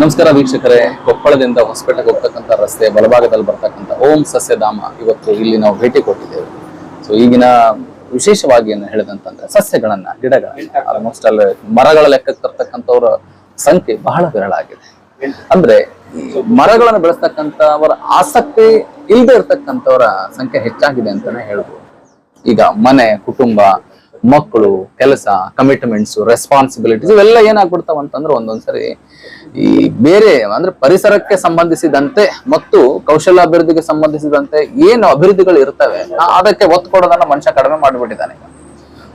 ನಮಸ್ಕಾರ ವೀಕ್ಷಕರೇ. ಕೊಪ್ಪಳದಿಂದ ಹೊಸಪೇಟೆಗೆ ಹೋಗ್ತಕ್ಕಂಥ ರಸ್ತೆ ಬಲಭಾಗದಲ್ಲಿ ಬರ್ತಕ್ಕಂಥ ಓಂ ಸಸ್ಯಧಾಮ ಇವತ್ತು ಇಲ್ಲಿ ನಾವು ಭೇಟಿ ಕೊಟ್ಟಿದ್ದೇವೆ. ಸೊ ಈಗಿನ ವಿಶೇಷವಾಗಿ ಏನು ಹೇಳಿದಂತಂದ್ರೆ ಸಸ್ಯಗಳನ್ನ ಗಿಡಗಳ ಆಲ್ಮೋಸ್ಟ್ ಅಲ್ಲಿ ಮರಗಳ ಲೆಕ್ಕಕ್ಕೆ ತರ್ತಕ್ಕಂಥವ್ರ ಸಂಖ್ಯೆ ಬಹಳ ವಿರಳ ಆಗಿದೆ. ಅಂದ್ರೆ ಮರಗಳನ್ನು ಬೆಳೆಸ್ತಕ್ಕಂಥವರ ಆಸಕ್ತಿ ಇಲ್ಲದೆ ಇರ್ತಕ್ಕಂಥವರ ಸಂಖ್ಯೆ ಹೆಚ್ಚಾಗಿದೆ ಅಂತಾನೆ ಹೇಳ್ಬೋದು. ಈಗ ಮನೆ ಕುಟುಂಬ ಮಕ್ಕಳು ಕೆಲಸ ಕಮಿಟ್ಮೆಂಟ್ಸ್ ರೆಸ್ಪಾನ್ಸಿಬಿಲಿಟೀಸ್ ಇವೆಲ್ಲ ಏನಾಗ್ಬಿಡ್ತಾವ ಅಂತಂದ್ರೆ ಒಂದೊಂದ್ಸರಿ ಈ ಬೇರೆ ಅಂದ್ರೆ ಪರಿಸರಕ್ಕೆ ಸಂಬಂಧಿಸಿದಂತೆ ಮತ್ತು ಕೌಶಲ್ಯ ಅಭಿವೃದ್ಧಿಗೆ ಸಂಬಂಧಿಸಿದಂತೆ ಏನು ಅಭಿವೃದ್ಧಿಗಳು ಇರ್ತವೆ ಅದಕ್ಕೆ ಒತ್ತು ಕೊಡೋದನ್ನ ಮನುಷ್ಯ ಕಡಿಮೆ ಮಾಡಿಬಿಟ್ಟಿದ್ದಾನೆ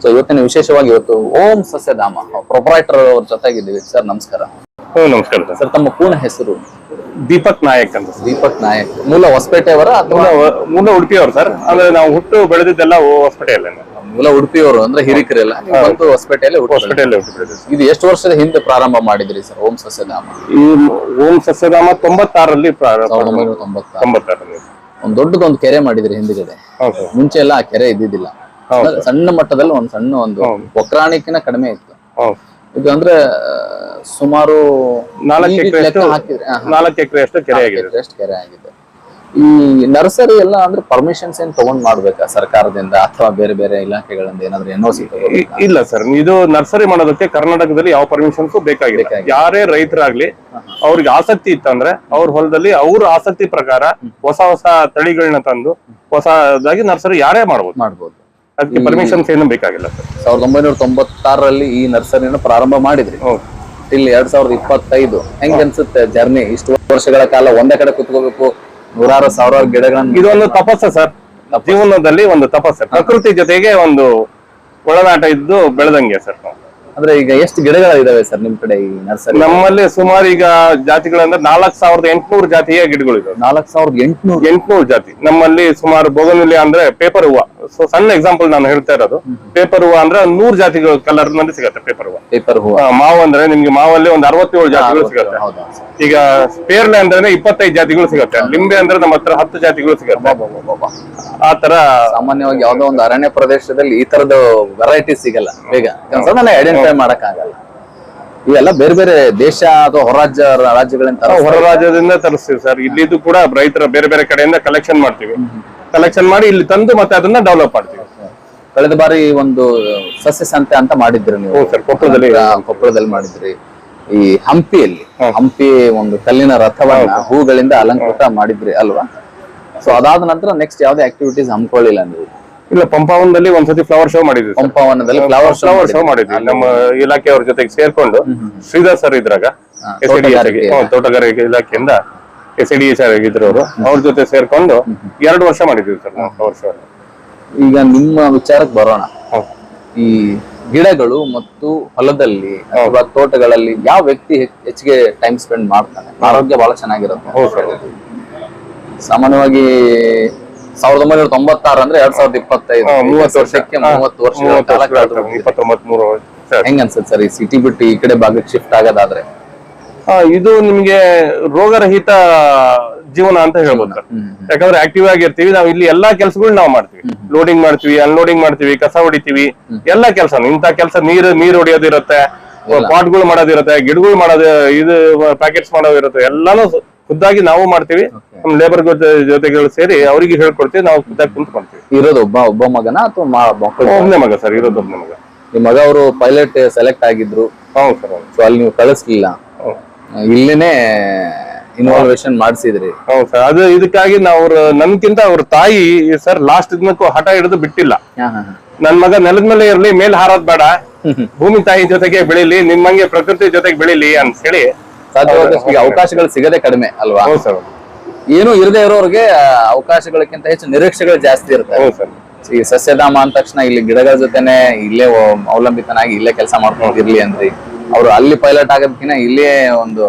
ಸೊ ಇವತ್ತಿನ ವಿಶೇಷವಾಗಿ ಇವತ್ತು ಓಂ ಸಸ್ಯಧಾಮ ಪ್ರೊಪರೈಟರ್ ಅವ್ರ ಜೊತೆಗಿದ್ದೀವಿ. ಸರ್ ನಮಸ್ಕಾರ. ನಮಸ್ಕಾರ ಸರ್. ತಮ್ಮ ಪೂರ್ಣ ಹೆಸರು? ದೀಪಕ್ ನಾಯಕ್ ಅಂತ. ದೀಪಕ್ ನಾಯಕ್. ಮೂಲ ಹೊಸಪೇಟೆಯವರ ಅಥವಾ ಮೂಲ ಮೂಲ ಉಡುಪಿಯವರು ಸರ್. ಅಂದ್ರೆ ನಾವು ಹುಟ್ಟು ಬೆಳೆದಿದ್ದೆಲ್ಲ ಹೊಸಪೇಟೆಯಲ್ಲೇ ಮೂಲ ಉಡುಪಿಯವರು ಅಂದ್ರೆ ಹಿರಿಕರೆಲ್ಲ ನೀವು ಬಂದು ಹೊಸಪೇಟೆಯಲ್ಲಿ ಬೆಳೆದಿದ್ದು ಇದು ಎಷ್ಟು ವರ್ಷದ ಹಿಂದೆ ಪ್ರಾರಂಭ ಮಾಡಿದ್ರಿ ಸರ್ ಓಂ ಸಸ್ಯಧಾಮ? ಈ ಓಂ ಸಸ್ಯಧಾಮ ತೊಂಬತ್ತಾರಲ್ಲಿ ಪ್ರಾರಂಭ. ಸಾವಿರದ ಒಂಬೈನೂರ ತೊಂಬತ್ತ ತೊಂಬತ್ತಾರಲ್ಲಿ ಒಂದ್ ದೊಡ್ಡದೊಂದು ಕೆರೆ ಮಾಡಿದ್ರಿ ಹಿಂದ್ಗಡೆ. ಹೌದು ಸರ್. ಮುಂಚೆ ಎಲ್ಲ ಆ ಕೆರೆ ಇದ್ದಿದ್ದಿಲ್ಲ. ಹೌದು ಅಂದ್ರೆ ಸಣ್ಣ ಮಟ್ಟದಲ್ಲಿ ಒಂದ್ ಸಣ್ಣ ಒಂದು ಒಕ್ರಾಣಿಕಿನ ಕಡಿಮೆ ಇತ್ತು. ಹೌದು ಇದು ಅಂದ್ರೆ ಆ, ಸುಮಾರು ನಾಲ್ಕು ಈಗ ಎಕರೆ ಲೆಕ್ಕ ಅಷ್ಟು ಹಾಕಿದ್ರೆ ಆ, ನಾಲ್ಕು ಎಕರೆ ಅಷ್ಟು ಕೆರೆ ಆಗಿದೆ ಎಕರೆ ಅಷ್ಟು ಕೆರೆ ಆಗಿದೆ. ಈ ನರ್ಸರಿ ಎಲ್ಲ ಅಂದ್ರೆ ಪರ್ಮಿಷನ್ಸ್ ಏನ್ ತಗೊಂಡ್ ಮಾಡ್ಬೇಕಾ ಸರ್ಕಾರದಿಂದ ಅಥವಾ ಬೇರೆ ಬೇರೆ ಇಲಾಖೆಗಳಿಂದ ಏನಾದ್ರು ಎನ್ ಸಿ ಇಲ್ಲ ಸರ್ ಇದು ನರ್ಸರಿ ಮಾಡೋದಕ್ಕೆ ಕರ್ನಾಟಕದಲ್ಲಿ ಯಾವ ಪರ್ಮಿಷನ್ಸ್ ಬೇಕಾಗಿದೆ ಬೇಕಾಗಿಲ್ಲ. ಯಾರೇ ರೈತರಾಗ್ಲಿ ಅವ್ರಿಗೆ ಆಸಕ್ತಿ ಇತ್ತಂದ್ರೆ ಅವ್ರ ಹೊಲದಲ್ಲಿ ಅವ್ರ ಆಸಕ್ತಿ ಪ್ರಕಾರ ಹೊಸ ಹೊಸ ತಳಿಗಳನ್ನ ತಂದು ಹೊಸದಾಗಿ ನರ್ಸರಿ ಯಾರೇ ಮಾಡ್ಬೋದು. ಮಾಡ್ಬೋದು. ಅದಕ್ಕೆ ಪರ್ಮಿಷನ್ಸ್ ಏನು ಬೇಕಾಗಿಲ್ಲ ಸರ್ ಸಾವಿರದ ಒಂಬೈನೂರ ತೊಂಬತ್ತಾರರಲ್ಲಿ ಈ ನರ್ಸರಿನ ಪ್ರಾರಂಭ ಮಾಡಿದ್ರಿ. ಇಲ್ಲಿ ಎರಡ್ ಸಾವಿರದ ಇಪ್ಪತ್ತೈದು ಹೆಂಗ್ ಅನ್ಸುತ್ತೆ ಜರ್ನಿ ಇಷ್ಟು ವರ್ಷಗಳ ಕಾಲ ಒಂದೇ ಕಡೆ ಕುತ್ಕೋಬೇಕು ನೂರಾರು ಸಾವಿರಾರು ಗಿಡಗಳನ್ನ ಇದೊಂದು ತಪಸ್ಸು ಸರ್. ಜೀವನದಲ್ಲಿ ಒಂದು ತಪಸ್ಸು. ಪ್ರಕೃತಿ ಜೊತೆಗೆ ಒಂದು ಒಳನಾಟ ಇದ್ದು ಬೆಳೆದಂಗೆ ಸರ್. ಅಂದ್ರೆ ಈಗ ಎಷ್ಟು ಗಿಡಗಳಿದಾವೆ ಸರ್ ನಿಮ್ ಕಡೆ ಈ ನರ್ಸರಿ? ನಮ್ಮಲ್ಲಿ ಸುಮಾರು ಈಗ ಜಾತಿಗಳಂದ್ರೆ ನಾಲ್ಕ್ ಸಾವಿರದ ಎಂಟುನೂರು ಜಾತಿಯ ಗಿಡಗಳು ಇದಾವೆ ನಾಲ್ಕ್ ಸಾವಿರದ ಎಂಟುನೂರು? ಎಂಟುನೂರು ಜಾತಿ. ನಮ್ಮಲ್ಲಿ ಸುಮಾರು ಬೋಗನಿಲಿ ಅಂದ್ರೆ ಪೇಪರ್ ಹೂವ. ಸೊ ಸಣ್ಣ ಎಕ್ಸಾಂಪಲ್ ನಾನು ಹೇಳ್ತಾ ಇರೋದು. ಪೇಪರ್ ಹೂವ ಅಂದ್ರೆ ನೂರ್ ಜಾತಿಗಳು ಕಲರ್ನಲ್ಲಿ ಸಿಗತ್ತೆ ಪೇಪರ್ ಹೂವ. ಪೇಪರ್ ಹೂವ. ಆ, ಮಾವು ಅಂದ್ರೆ ನಿಮ್ಗೆ ಮಾವಲ್ಲಿ ಒಂದ್ ಅರವತ್ತೇಳು ಜಾತಿಗಳು ಸಿಗತ್ತೆ. ಹೌದಾ? ಈಗ ಪೇರ್ಲೆ ಅಂದ್ರೆ ಇಪ್ಪತ್ತೈದು ಜಾತಿಗಳು ಸಿಗತ್ತೆ. ಲಿಂಬೆ ಅಂದ್ರೆ ನಮ್ಮ ಹತ್ರ ಹತ್ತು ಜಾತಿಗಳು ಸಿಗತ್ತೆ. ಆ ತರ ಸಾಮಾನ್ಯವಾಗಿ ಯಾವ್ದೋ ಒಂದು ಅರಣ್ಯ ಪ್ರದೇಶದಲ್ಲಿ ಈ ತರದ ವೆರೈಟಿ ಸಿಗಲ್ಲ. ಬೇಗ. ಐಡೆಂಟಿಫೈ ಮಾಡಕ್ ಆಗಲ್ಲ ಇವೆಲ್ಲ ಬೇರೆ ಬೇರೆ ದೇಶ ಅಥವಾ ಹೊರ ರಾಜ್ಯ ರಾಜ್ಯಗಳಿಂದ. ಹೊರ ರಾಜ್ಯದಿಂದ ತರಿಸ್ತೀವಿ ಸರ್. ಇಲ್ಲಿದ್ದು ಕೂಡ ರೈತರ ಬೇರೆ ಬೇರೆ ಕಡೆಯಿಂದ ಕಲೆಕ್ಷನ್ ಮಾಡ್ತೀವಿ. ಕಲೆಕ್ಷನ್ ಮಾಡಿ ಇಲ್ಲಿ ತಂದು ಮತ್ತೆ ಅದನ್ನ ಡೆವಲಪ್ ಮಾಡ್ತೀವಿ. ಕಳೆದ ಬಾರಿ ಒಂದು ಸಸ್ಯ ಸಂತೆ ಅಂತ ಮಾಡಿದ್ರಿ ನೀವು. ಹ್ಞೂ ಸರ್ ಕೊಪ್ಪಳದಲ್ಲಿ ಕೊಪ್ಪಳದಲ್ಲಿ ಮಾಡಿದ್ರಿ. ಈ ಹಂಪಿಯಲ್ಲಿ ಹಂಪಿ ಒಂದು ಕಲ್ಲಿನ ರಥವನ್ನ ಹೂಗಳಿಂದ ಅಲಂಕೃತ ಮಾಡಿದ್ರಿ ಅಲ್ವಾ? ಸೊ ಅದಾದ ನಂತರ ನೆಕ್ಸ್ಟ್ ಯಾವ್ದೇ ಆಕ್ಟಿವಿಟೀಸ್ ಹಮ್ಕೊಳ್ಳಿಲ್ಲ ನೀವು. ಇಲ್ಲ ಪಂಪಾವನದಲ್ಲಿ ಒಂದ್ಸತಿ ಫ್ಲವರ್ ಶೋ ಮಾಡಿದ್ವಿ ಪಂಪಾವನದಲ್ಲಿ ಫ್ಲವರ್ ಫ್ಲವರ್ ಶೋ ಮಾಡಿದ್ವಿ. ನಮ್ಮ ಇಲಾಖೆಯವ್ರ ಜೊತೆಗೆ ಸೇರ್ಕೊಂಡು ಶ್ರೀಧರ್ ಸರ್ ಇದ್ರಾಗ. ತೋಟಗಾರಿಕೆ ಇಲಾಖೆಯಿಂದ ಎಸ್ ಡಿ ಸರ್ ಆಗಿದ್ರು ಅವರು ಅವ್ರ ಜೊತೆ ಸೇರ್ಕೊಂಡು ಎರಡು ವರ್ಷ ಮಾಡಿದ್ವಿ ಸರ್ ನಾವು ಫ್ಲವರ್ ಈಗ ನಿಮ್ಮ ವಿಚಾರಕ್ಕೆ ಬರೋಣ. ಈ ಗಿಡಗಳು ಮತ್ತು ಹೊಲದಲ್ಲಿ ಅಥವಾ ತೋಟಗಳಲ್ಲಿ ಯಾವ ವ್ಯಕ್ತಿ ಹೆಚ್ಚಿಗೆ ಟೈಮ್ ಸ್ಪೆಂಡ್ ಮಾಡ್ತಾನೆ? ಆರೋಗ್ಯ ಬಹಳ ಚೆನ್ನಾಗಿರುತ್ತೆ. ಸಾಮಾನ್ಯವಾಗಿ ಸಾವಿರದ ಒಂಬೈನೂರ ತೊಂಬತ್ತಾರು ಅಂದ್ರೆ ಎರಡ್ ಸಾವಿರದ ಇಪ್ಪತ್ತೈದು. ಮೂವತ್ತು ವರ್ಷ. ವರ್ಷಕ್ಕೆ ಮೂವತ್ತು ವರ್ಷ ಹೆಂಗ ಹೋಗಿದೆ. ಸರ್ ಹೆಂಗ್ ಅನ್ಸುತ್ತೆ ಸರ್ ಈ ಸಿಟಿ ಬಿಟ್ಟು ಈ ಕಡೆ ಭಾಗಕ್ಕೆ ಶಿಫ್ಟ್ ಆಗೋದಾದ್ರೆ? ಇದು ನಿಮ್ಗೆ ರೋಗರಹಿತ ಜೀವನ ಅಂತ ಹೇಳ್ಬೋದು. ಸರ್ ಯಾಕಂದ್ರೆ ಆಕ್ಟಿವ್ ಆಗಿರ್ತೀವಿ ನಾವು ಇಲ್ಲಿ ಎಲ್ಲಾ ಕೆಲಸಗಳು ನಾವು ಮಾಡ್ತೀವಿ. ಲೋಡಿಂಗ್ ಮಾಡ್ತೀವಿ ಅನ್ಲೋಡಿಂಗ್ ಮಾಡ್ತೀವಿ ಕಸ ಹೊಡಿತೀವಿ ಎಲ್ಲಾ ಕೆಲಸ ಇಂತ ಕೆಲಸ ನೀರು ನೀರು ಹೊಡಿಯೋದಿರುತ್ತೆ ಪಾಟ್ಗಳು ಮಾಡೋದಿರುತ್ತೆ ಗಿಡಗಳು ಮಾಡೋದು ಇದು ಪ್ಯಾಕೆಟ್ಸ್ ಮಾಡೋದಿರುತ್ತೆ ಎಲ್ಲಾನು ಖುದ್ದಾಗಿ ನಾವು ಮಾಡ್ತೀವಿ. ನಮ್ಮ ಲೇಬರ್ ಜೊತೆಗಳು ಸೇರಿ ಅವರಿಗೆ ಹೇಳ್ಕೊಡ್ತೀವಿ ನಾವು ಖುದ್ದಾಗಿ ಕುಂತ್ಕೊಂತೀವಿ. ಇರೋದು ಒಬ್ಬ ಒಬ್ಬ ಮಗನ ಅಥವಾ ಒಬ್ಬನೇ ಮಗ ಸರ್ ಇರೋದು ಒಬ್ಬನೇ ಮಗ. ನಿಮ್ಮ ಮಗ ಅವರು ಪೈಲಟ್ ಸೆಲೆಕ್ಟ್ ಆಗಿದ್ರು. ಹೌದು ಸರ್ ಸೊ ಅಲ್ಲಿ ನೀವು ಕಳಿಸ್ಲಿಲ್ಲ. ಇಲ್ಲೇನೆ ಇನ್ವಾಲ್ವೇಶನ್ ಮಾಡಿಸಿದ್ರಿ. ಹೌದು ಸರ್. ಅದು ಇದಕ್ಕಾಗಿ ನಾವು ಅವ್ರ ನನ್ಕಿಂತ ಅವ್ರ ತಾಯಿ ಸರ್ ಲಾಸ್ಟ್ ದಿನಕ್ಕೂ ಹಠ ಹಿಡಿದು ಬಿಟ್ಟಿಲ್ಲ. ನನ್ ಮಗ ನೆಲದ ಮೇಲೆ ಇರ್ಲಿ ಮೇಲ್ ಹಾರೋದ್ ಬೇಡ. ಭೂಮಿ ತಾಯಿ ಜೊತೆಗೆ ಬೆಳಿಲಿ ನಿಮ್ಮಂಗೆ ಪ್ರಕೃತಿ ಜೊತೆಗೆ ಬೆಳಿಲಿ ಅಂತ ಹೇಳಿ ಸಾಧ್ಯವಾದಷ್ಟು ಅವಕಾಶಗಳು ಸಿಗದೆ ಕಡಿಮೆ ಅಲ್ವಾ? ಹೌದು ಸರ್. ಏನು ಇರದೇ ಇರೋರಿಗೆ ಅವಕಾಶಗಳಕ್ಕಿಂತ ಹೆಚ್ಚು ನಿರೀಕ್ಷೆಗಳು ಜಾಸ್ತಿ ಇರ್ತವೆ. ಹೌದು ಸರ್. ಈ ಸಸ್ಯಧಾಮ ಅಂದ ತಕ್ಷಣ ಇಲ್ಲಿ ಗಿಡಗಳ ಜೊತೆನೆ ಇಲ್ಲೇ ಅವಲಂಬಿತನಾಗಿ ಇಲ್ಲೇ ಕೆಲಸ ಮಾಡ್ಕೊಂಡಿರ್ಲಿ ಅಂದ್ರಿ. ಅವ್ರು ಅಲ್ಲಿ ಪೈಲಟ್ ಆಗೋದಕ್ಕಿಂತ ಇಲ್ಲೇ ಒಂದು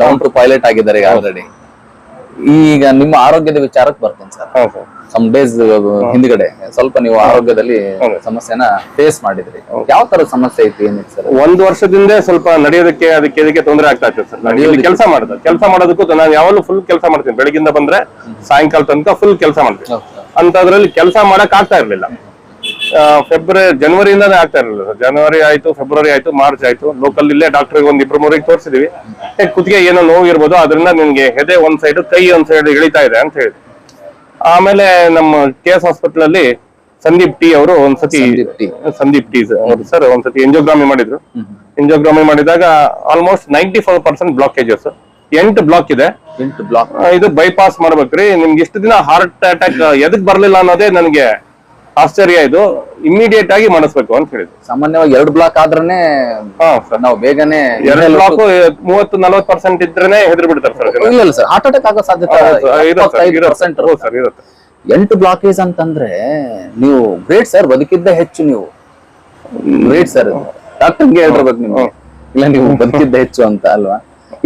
ಡೌನ್ ಟು ಪೈಲಟ್ ಆಗಿದ್ದಾರೆ ಈಗ ಆಲ್ರೆಡಿ ಈಗ ನಿಮ್ಮ ಆರೋಗ್ಯದ ವಿಚಾರಕ್ಕೆ ಬರ್ತೇನೆ ಸರ್. ಸಮ್ ಡೇಸ್ ಹಿಂದ್ಗಡೆ. ಸ್ವಲ್ಪ ನೀವು ಆರೋಗ್ಯದಲ್ಲಿ. ಸಮಸ್ಯೆನ ಫೇಸ್ ಮಾಡಿದ್ರಿ. ಯಾವ ತರ ಸಮಸ್ಯೆ ಐತಿ ಏನಿತ್ತು ಸರ್? ಒಂದ್ ವರ್ಷದಿಂದ ಸ್ವಲ್ಪ ನಡೆಯೋದಕ್ಕೆ ಅದಕ್ಕೆ ಇದಕ್ಕೆ ತೊಂದರೆ ಆಗ್ತಾ ಇತ್ತು ಸರ್. ನಾನು ಕೆಲಸ ಮಾಡುದು. ಕೆಲಸ ಮಾಡೋದಕ್ಕೂ ನಾನು ಯಾವಾಗಲೂ ಫುಲ್ ಕೆಲಸ ಮಾಡ್ತೀನಿ. ಬೆಳಗಿಂದ ಬಂದ್ರೆ ಸಾಯಂಕಾಲ ತನಕ ಫುಲ್ ಕೆಲಸ ಮಾಡ್ತೀನಿ. ಅಂತದ್ರಲ್ಲಿ ಕೆಲಸ ಮಾಡಕ್ ಆಗ್ತಾ ಇರ್ಲಿಲ್ಲ. ಫೆಬ್ರವರಿ ಜನವರಿಯಿಂದಾನೇ ಆಗ್ತಾ ಇರಲಿಲ್ಲ ಸರ್. ಜನವರಿ ಆಯ್ತು ಫೆಬ್ರವರಿ ಆಯ್ತು ಮಾರ್ಚ್ ಆಯ್ತು. ಲೋಕಲ್ ಇಲ್ಲೇ ಡಾಕ್ಟರ್ ಒಂದ್ ಇಬ್ಬರು ಮೂರಿಗೆ ತೋರಿಸಿದೀವಿ. ಕುತ್ತಿಗೆ ಏನೋ ನೋವು ಇರ್ಬೋದು ಅದರಿಂದ ನಿನ್ಗೆ ಹೆದೆ ಒಂದ್ ಸೈಡ್ ಕೈ ಒಂದ್ ಸೈಡ್ ಇಳಿತಾ ಇದೆ ಅಂತ ಹೇಳಿ ಆಮೇಲೆ ನಮ್ಮ ಕೆ ಎಸ್ ಹಾಸ್ಪಿಟಲ್ ಅಲ್ಲಿ ಸಂದೀಪ್ ಟಿ ಅವರು ಒಂದ್ಸತಿ ಸಂದೀಪ್ ಟಿ. ಸಂದೀಪ್ ಟಿ ಅವರು ಸರ್ ಒಂದ್ಸತಿ ಎಂಜೋಗ್ರಾಮಿ ಮಾಡಿದ್ರು. ಎಂಜೋಗ್ರಾಮಿ ಮಾಡಿದಾಗ almost ninety four percent blockages ಎಂಟು ಬ್ಲಾಕ್ ಇದೆ. ಎಂಟು ಬ್ಲಾಕ್ ಇದು ಬೈಪಾಸ್ ಮಾಡ್ಬೇಕ್ರಿ. ನಿಮ್ಗೆ ಇಷ್ಟು ದಿನ ಹಾರ್ಟ್ ಅಟ್ಯಾಕ್ ಎದಕ್ ಬರ್ಲಿಲ್ಲ ಅನ್ನೋದೇ ನನಗೆ ಆಶ್ಚರ್ಯ ಇದು. ಇಮಿಡಿಯೇಟ್ ಆಗಿ ಮಾಡಿಸ್ಬೇಕು ಅಂತ ಹೇಳಿದ್ರು. ಸಾಮಾನ್ಯವಾಗಿ ಎರಡು ಬ್ಲಾಕ್ ಆದ್ರೇನೆ ಹಾ ಸರ್ ನಾವು ಬೇಗನೆ ಎರಡು ಬ್ಲಾಕ್ ಮೂವತ್ತು ನಲವತ್ತು ಪರ್ಸೆಂಟ್ ಇದ್ರೇನೆ ಹೆದರ್ ಬಿಡ್ತಾರೆ ಸರ್ ಜನ. ಇಲ್ಲ ಇಲ್ಲ ಸರ್ ಹಾರ್ಟ್ ಅಟ್ಯಾಕ್ ಆಗೋ ಸಾಧ್ಯತೆ ಇರುತ್ತೆ sir, ಇರುತ್ತೆ. ಪರ್ಸೆಂಟ್ ಹೌದು sir, ಇರುತ್ತೆ. ಎಂಟು ಬ್ಲಾಕೇಜ್ ಅಂತಂದ್ರೆ ನೀವು ಗ್ರೇಟ್ ಸರ್ ಬದುಕಿದ್ದ ಹೆಚ್ಚು ನೀವು. ಗ್ರೇಟ್ ಸರ್ ಡಾಕ್ಟರ್ಗೆ ಹೇಳಿರ್ಬೇಕು ನೀವು ಇಲ್ಲ ನೀವು ಬದುಕಿದ್ದ ಹೆಚ್ಚು ಅಂತ ಅಲ್ವಾ?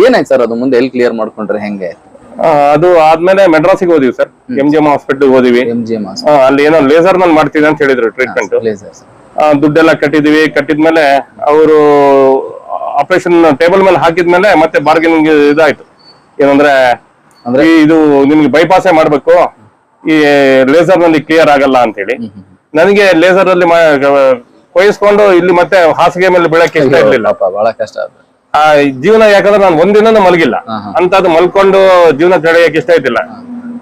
ಏನಾಯ್ತು ಸರ್ ಅದು ಮುಂದೆ ಎಲ್ಲಿ ಕ್ಲಿಯರ್ ಮಾಡ್ಕೊಂಡ್ರೆ ಹೆಂಗೆ? ಅದು ಆದ್ಮೇಲೆ ಮೆಡ್ರಾಸಿಗೆ ಹೋದಿವಿ sir. M G M hospital ಹೋದಿವಿ. ಅಲ್ಲಿ ಏನೋ ಲೇಸರ್ನಲ್ಲಿ ಮಾಡ್ತೀನಿ ಅಂತ ಹೇಳಿದ್ರು ಟ್ರೀಟ್ಮೆಂಟ್ ದುಡ್ಡೆಲ್ಲ ಕಟ್ಟಿದೀವಿ. ಕಟ್ಟಿದ್ಮೇಲೆ ಅವರು ಆಪರೇಷನ್ ಟೇಬಲ್ ಮೇಲೆ ಹಾಕಿದ್ಮೇಲೆ ಮತ್ತೆ ಬಾರ್ಗೇನಿಂಗ್ ಇದಾಯ್ತು. ಏನಂದ್ರೆ? ಇದು ನಿಮ್ಗೆ ಬೈಪಾಸೇ ಮಾಡ್ಬೇಕು. ಈ ಲೇಸರ್ನಲ್ಲಿ ಕ್ಲಿಯರ್ ಆಗಲ್ಲ ಅಂತ ಹೇಳಿ ನನಗೆ ಲೇಸರ್ ಅಲ್ಲಿ ಕೊಯಿಸ್ಕೊಂಡು ಇಲ್ಲಿ ಮತ್ತೆ ಹಾಸಿಗೆ ಮೇಲೆ ಬೀಳಕ್ಕೆ ಇಷ್ಟ ಇರ್ಲಿಲ್ಲ. ಬಹಳ ಕಷ್ಟ ಆ ಜೀವನ ಯಾಕಂದ್ರೆ ನಾನು ಒಂದಿನ ಮಲಗಿಲ್ಲ. ಹಾ, ಹಾ. ಅಂತ ಅದು ಮಲ್ಕೊಂಡು ಜೀವನ ತಡೆಯಕ್ಕೆ ಇಷ್ಟ ಆಯ್ತಿಲ್ಲ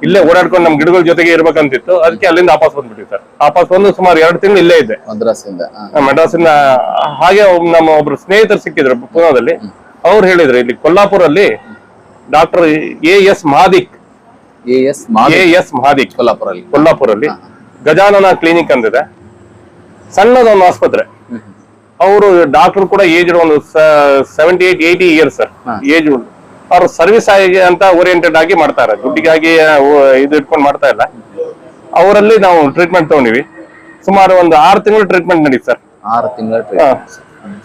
ಇಲ್ಲೇ ಓಡಾಡ್ಕೊಂಡು ನಮ್ ಗಿಡಗಳ ಜೊತೆಗೆ ಇರ್ಬೇಕಂತಿತ್ತು. ಅದಕ್ಕೆ ಅಲ್ಲಿಂದ ವಾಪಸ್ ಬಂದ್ಬಿಟ್ಟಿವಿ ಸರ್. ವಾಪಸ್ ಬಂದು ಸುಮಾರು ಎರಡು ತಿಂಗಳು ಇಲ್ಲೇ ಇದ್ದೆ. ಮದ್ರಾಸಿಂದ. ಮೆಡ್ರಾಸಿನ ಹಾಗೆ ನಮ್ಮ ಒಬ್ರು ಸ್ನೇಹಿತರು ಸಿಕ್ಕಿದ್ರು ಪುನಾದಲ್ಲಿ ಅವ್ರು ಹೇಳಿದ್ರು ಇಲ್ಲಿ ಕೊಲ್ಲಾಪುರಲ್ಲಿ doctor A S Mahadik A S Mahadik ಕೊಲ್ಲಾಪುರಲ್ಲಿ. ಕೊಲ್ಲಾಪುರಲ್ಲಿ ಗಜಾನನ ಕ್ಲಿನಿಕ್ ಅಂದಿದೆ ಸಣ್ಣದೊಂದು ಆಸ್ಪತ್ರೆ. ಅವರು ಡಾಕ್ಟರ್ ಕೂಡ ಏಜ್ ಒಂದು seventy eight eighty years sir age ಅವ್ರು ಸರ್ವಿಸ್ ಆಗಿ ಅಂತ ಓರಿಯೆಂಟೆಡ್ ಆಗಿ ಮಾಡ್ತಾರೆ ದುಡ್ಡಿಗಾಗಿ ಇದು ಇಟ್ಕೊಂಡು ಮಾಡ್ತಾ ಇಲ್ಲ. ಅವರಲ್ಲಿ ನಾವು ಟ್ರೀಟ್ಮೆಂಟ್ ತಗೊಂಡಿವಿ. ಸುಮಾರು ಒಂದು ಆರು ತಿಂಗಳು ಟ್ರೀಟ್ಮೆಂಟ್ ನಡೀತು ಸರ್ ಆರು ತಿಂಗಳ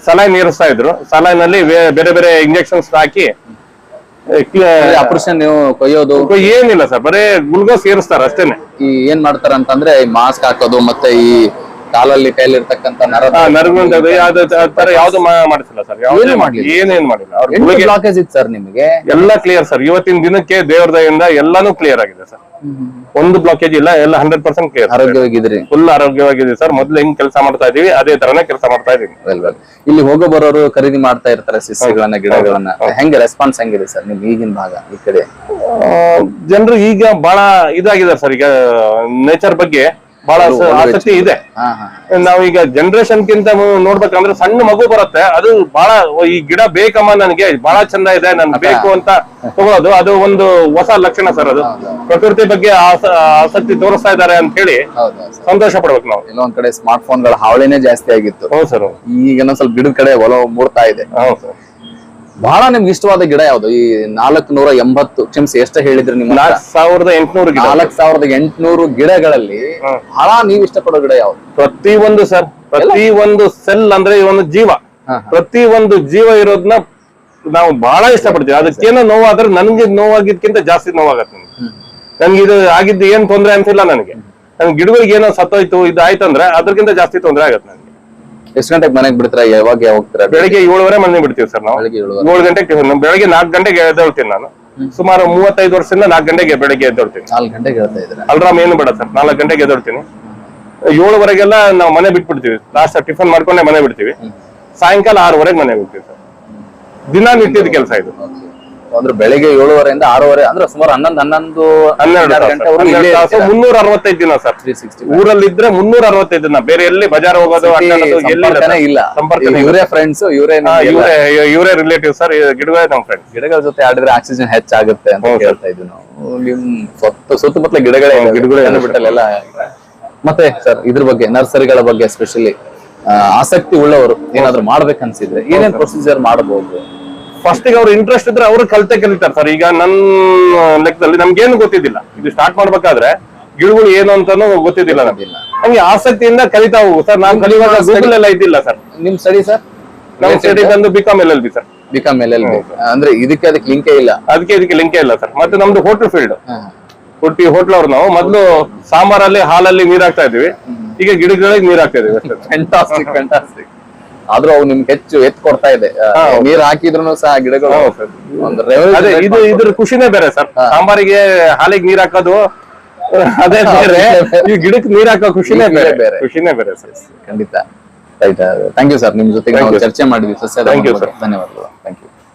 ಸಲೈನ್ ಏರಿಸ್ತಾ ಇದ್ರು. ಸಲೈನ್ ಅಲ್ಲಿ ಬೇರೆ ಬೇರೆ ಇಂಜೆಕ್ಷನ್ಸ್ ಹಾಕಿ ಆಪರೇಷನ್ ನೀವು ಕೊಯ್ಯೋದು? ಏನಿಲ್ಲ ಸರ್ ಬರೀ ಗುಲ್ಗೋಸ್ ಏರಿಸ್ತಾರ ಅಷ್ಟೇನೆ. ಈ ಏನ್ ಮಾಡ್ತಾರ ಅಂತಂದ್ರೆ ಮಾಸ್ಕ್ ಹಾಕೋದು ಮತ್ತೆ ಈ ಕಾಲಲ್ಲಿ ಕೈಲಿರ್ತಕ್ಕಂತ ನರ ನರಗುಂದ ತರ ಯಾವ್ದು ಮಾಡಿಸಿಲ್ಲ ಸರ್. ಏನೂ ಮಾಡ್ಲಿಲ್ಲ? ಏನೇನ್ ಮಾಡಿಲ್ಲ. ಅವ್ರ ಬ್ಲಾಕೇಜ್ ಇತ್ತು ಸರ್ ನಿಮಗೆ? ಎಲ್ಲ ಕ್ಲಿಯರ್ ಸರ್. ಇವತ್ತಿನ ದಿನಕ್ಕೆ ದೇವ್ರ ದಯಿಂದ ಎಲ್ಲಾನು ಕ್ಲಿಯರ್ ಆಗಿದೆ ಸರ್. ಒಂದು ಬ್ಲಾಕೇಜ್ ಇಲ್ಲ ಎಲ್ಲ ಹಂಡ್ರೆಡ್ ಪರ್ಸೆಂಟ್ ಕ್ಲಿಯರ್ ಆರೋಗ್ಯವಾಗಿದ್ರಿ. ಫುಲ್ ಆರೋಗ್ಯವಾಗಿದೆ ಸರ್. ಮೊದ್ಲು ಹೆಂಗ್ ಕೆಲಸ ಮಾಡ್ತಾ ಇದೀವಿ ಅದೇ ತರನೇ ಕೆಲಸ ಮಾಡ್ತಾ ಇದೀವಿ ಇಲ್ಲಿ ಹೋಗೋ ಬರೋರು ಖರೀದಿ ಮಾಡ್ತಾ ಇರ್ತಾರೆ ಸಸ್ಯಗಳನ್ನ ಗಿಡಗಳನ್ನ. ಹೆಂಗೆ ರೆಸ್ಪಾನ್ಸ್ ಹೆಂಗಿದೆ ಸರ್ ನಿಮ್ ಈಗಿನ ಭಾಗ ಈ ಕಡೆ? ಜನರು ಈಗ ಬಹಳ ಇದಾಗಿದೆ ಸರ್. ಈಗ ನೇಚರ್ ಬಗ್ಗೆ ಬಹಳ ಆಸಕ್ತಿ ಇದೆ. ನಾವೀಗ ಜನರೇಷನ್ ಕಿಂತ ನೋಡ್ಬೇಕಂದ್ರೆ ಸಣ್ಣ ಮಗು ಬರುತ್ತೆ. ಅದು ಬಹಳ ಈ ಗಿಡ ಬೇಕಮ್ಮ ನನಗೆ. ಬಹಳ ಚಂದ ಇದೆ. ನನ್ ಬೇಕು ಅಂತ ತಗೊಳ್ಳೋದು ಅದು ಒಂದು ಹೊಸ ಲಕ್ಷಣ ಸರ್ ಅದು. ಪ್ರಕೃತಿ ಬಗ್ಗೆ ಆಸ- ಆಸಕ್ತಿ ತೋರಿಸ್ತಾ ಇದ್ದಾರೆ ಅಂತ ಹೇಳಿ ಸಂತೋಷ ಪಡ್ಬೇಕು ನಾವು. ಇನ್ನೊಂದ್ ಕಡೆ ಸ್ಮಾರ್ಟ್ ಫೋನ್ಗಳ ಹಾವಳಿನೇ ಜಾಸ್ತಿ ಆಗಿತ್ತು. ಹೌದು ಸರ್. ಈಗ ಸ್ವಲ್ಪ ಗಿಡದ ಕಡೆ ಒಲವು ಮೂಡ್ತಾ ಇದೆ. ಹೌದು ಸರ್. ಬಹಳ ನಿಮ್ಗೆ ಇಷ್ಟವಾದ ಗಿಡ ಯಾವ್ದು? ಈ ನಾಲ್ಕು ನೂರ ಎಂಬತ್ತು ಕ್ಷಮಿಸಿ ಎಷ್ಟು ಹೇಳಿದ್ರು ನಿಮ್ಮ ಸಾವಿರದ ಎಂಟುನೂರು ನಾಲ್ಕ್ ಸಾವಿರದ ಎಂಟುನೂರು ಗಿಡಗಳಲ್ಲಿ ಬಹಳ ನೀವು ಇಷ್ಟಪಡೋ ಗಿಡ ಯಾವ್ದು? ಪ್ರತಿ ಒಂದು ಸರ್ ಪ್ರತಿ ಒಂದು ಸೆಲ್ ಅಂದ್ರೆ ಈ ಒಂದು ಜೀವ. ಪ್ರತಿ ಒಂದು ಜೀವ ಇರೋದನ್ನ ನಾವು ಬಹಳ ಇಷ್ಟಪಡ್ತೀವಿ. ಅದಕ್ಕೇನೋ ನೋವಾದ್ರೆ ನನ್ಗೆ ನೋವಾಗಿದ್ಕಿಂತ ಜಾಸ್ತಿ ನೋವಾಗತ್ತೆ ನನಗೆ. ಇದು ಆಗಿದ್ದು ಏನ್ ತೊಂದ್ರೆ ಅಂತಿಲ್ಲ ನನಗೆ. ನನ್ ಗಿಡಗಳಿಗೆ ಏನೋ ಸತ್ತೋಯ್ತು ಇದು ಆಯ್ತಂದ್ರೆ ಅದಕ್ಕಿಂತ ಜಾಸ್ತಿ ತೊಂದರೆ ಆಗತ್ತೆ ನನಗೆ. ಎಷ್ಟು ಗಂಟೆಗೆ ಮನೆಗೆ ಬಿಡ್ತೀರಾ? ಯಾವಾಗ ಯಾವಾಗ ಹೋಗ್ತೀರಾ? ಬೆಳಿಗ್ಗೆ ಏಳುವರೆ ಮನೆ ಬಿಡ್ತೀವಿ ಸರ್ ನಾವು. ಬೆಳಿಗ್ಗೆ ಏಳುವರೆ. ಏಳು ಗಂಟೆಗೆ tiffin. ಬೆಳಿಗ್ಗೆ ನಾಲ್ಕು ಗಂಟೆಗೆ ಎದ್ದೇಳ್ತೀನಿ ನಾನು. ಸುಮಾರು ಮೂವತ್ತೈದು ವರ್ಷದಿಂದ ನಾಲ್ಕು ಗಂಟೆಗೆ ಬೆಳಿಗ್ಗೆ ಎದ್ದೇಳ್ತೀನಿ. ನಾಲ್ಕು ಗಂಟೆಗೆ ಹೇಳ್ತಾ ಇದ್ದೀರಾ? ಅಲ್ರಾಮ್ ಏನು ಬೇಡ ಸರ್ ನಾಲ್ಕು ಗಂಟೆಗೆ ಎದ್ದೇಳ್ತೀನಿ. ಏಳುವರೆಗೆಲ್ಲ ನಾವು ಮನೆ ಬಿಟ್ಬಿಡ್ತೀವಿ. ಲಾಸ್ಟ್ ಟಿಫನ್ ಮಾಡ್ಕೊಂಡೆ ಮನೆ ಬಿಡ್ತೀವಿ. ಸಾಯಂಕಾಲ ಆರೂವರೆಗೆ ಮನೆ ಬಿಡ್ತೀವಿ ಸರ್. ದಿನ ನಿತ್ಯದ ಕೆಲಸ ಇದು. ಅಂದ್ರೆ ಬೆಳಿಗ್ಗೆ ಏಳುವರೆಯಿಂದ ಆರೂವರೆ ಅಂದ್ರೆ ಸುಮಾರು ಹನ್ನೊಂದು ಹನ್ನೊಂದು ಹನ್ನೆರಡು ಮುನ್ನೂರ ಅರವತ್ತೈದು ದಿನ ಸರ್. ತ್ರೀ ಸಿಕ್ಸ್ಟಿ ಊರಲ್ಲಿ ಇದ್ರೆ ಮುನ್ನೂರ ಅರವತ್ತೈದು ದಿನ. ಬೇರೆ ಎಲ್ಲಿ ಬಜಾರ್ ಹೋಗೋದು ಇಲ್ಲ. ಇವರೇ ಫ್ರೆಂಡ್ಸ್ ಇವರೇ ಇವರೇ ರಿಲೇಟಿವ್ ಸರ್. ಗಿಡಗಳೇ ನಮ್ಮ ಫ್ರೆಂಡ್ ಗಿಡಗಳ ಜೊತೆ ಆಡಿದ್ರೆ ಆಕ್ಸಿಜನ್ ಹೆಚ್ಚಾಗುತ್ತೆ ಅಂತ. ಹೇಳ್ತಾ ಇದ್ವಿ ನಾವು. ನಿಮ್ ಸುತ್ತ ಸುತ್ತಮುತ್ತಲ ಗಿಡಗಳೇ ಗಿಡಗಳು ಬಿಟ್ಟಲ್ಲ ಮತ್ತೆ ಸರ್ ಇದ್ರ ಬಗ್ಗೆ ನರ್ಸರಿಗಳ ಬಗ್ಗೆ ಎಸ್ಪೆಷಲಿ ಆಸಕ್ತಿ ಉಳ್ಳವರು ಏನಾದ್ರು ಮಾಡ್ಬೇಕನ್ಸಿದ್ರೆ ಏನೇನ್ ಪ್ರೊಸೀಜರ್ ಮಾಡಬಹುದು? ಫಸ್ಟ್ಗೆ ಅವ್ರು ಇಂಟ್ರೆಸ್ಟ್ ಇದ್ರೆ ಅವರು ಕಲಿತೆ ಕಲಿತಾರೆ ಸರ್. ಈಗ ನನ್ನ ಲೆಕ್ಕದಲ್ಲಿ ನಮ್ಗೇನು ಗೊತ್ತಿದ್ದಿಲ್ಲ. ಇದು ಸ್ಟಾರ್ಟ್ ಮಾಡ್ಬೇಕಾದ್ರೆ ಗಿಡಗಳು ಏನು ಅಂತಾನು ಗೊತ್ತಿದ್ದಿಲ್ಲ ನಮ್ಗೆ. ನಮ್ಗೆ ಆಸಕ್ತಿಯಿಂದ ಕಲಿತಾ ಹೋಗು. ಸರ್ ನಾವು ಕಲಿಯುವಾಗ ಗೂಗಲ್ ಎಲ್ಲ ಇದ್ದಿಲ್ಲ ಸರ್. ನಿಮ್ ಸ್ಟಡಿ ಸರ್ ನಮ್ ಸ್ಟಡಿ ಬಂದು BCom L L B sir BCom L L B ಅಂದ್ರೆ ಇದಕ್ಕೆ ಅದಕ್ಕೆ ಲಿಂಕೇ ಇಲ್ಲ? ಅದಕ್ಕೆ ಇದಕ್ಕೆ ಲಿಂಕೇ ಇಲ್ಲ ಸರ್ ಮತ್ತೆ ನಮ್ದು ಹೋಟೆಲ್ ಫೀಲ್ಡ್ ಹುಟ್ಟಿ ಹೋಟ್ಲ್ ಅವ್ರು ನಾವು. ಮೊದ್ಲು ಸಾಂಬಾರಲ್ಲಿ ಹಾಲಲ್ಲಿ ನೀರ್ ಹಾಕ್ತಾ ಇದೀವಿ ಈಗ ಗಿಡಗಳಿಗೆ ನೀರ್ ಹಾಕ್ತಾ ಇದೀವಿ ಫ್ಯಾಂಟಾಸ್ಟಿಕ್ ಫ್ಯಾಂಟಾಸ್ಟಿಕ್ ಆದ್ರೂ ಅವು ನಿಮ್ಗೆ ಹೆಚ್ಚು ಎತ್ ಕೊಡ್ತಾ ಇದೆ. ನೀರ್ ಹಾಕಿದ್ರು ಸಹ ಗಿಡಗಳು ಅದೇ ಇದು ಇದ್ರ ಖುಷಿನೇ ಬೇರೆ ಸರ್. ಸಾಂಬಾರಿಗೆ ಹಾಲಿಗೆ ನೀರ್ ಹಾಕೋದು ಅದೇ ಬೇರೆ. ಈ ಗಿಡಕ್ಕೆ ನೀರ್ ಹಾಕೋ ಖುಷಿನೇ ಬೇರೆ. ಬೇರೆ. ಖುಷಿನೇ ಬೇರೆ ಸರ್. ಖಂಡಿತ. ರೈಟ್ ಥ್ಯಾಂಕ್ ಯು ಸರ್ ನಿಮ್ ಜೊತೆಗೆ. ಚರ್ಚೆ ಮಾಡಿದ್ವಿ. ಸಸ್ಯ. ಧನ್ಯವಾದಗಳು. Thank you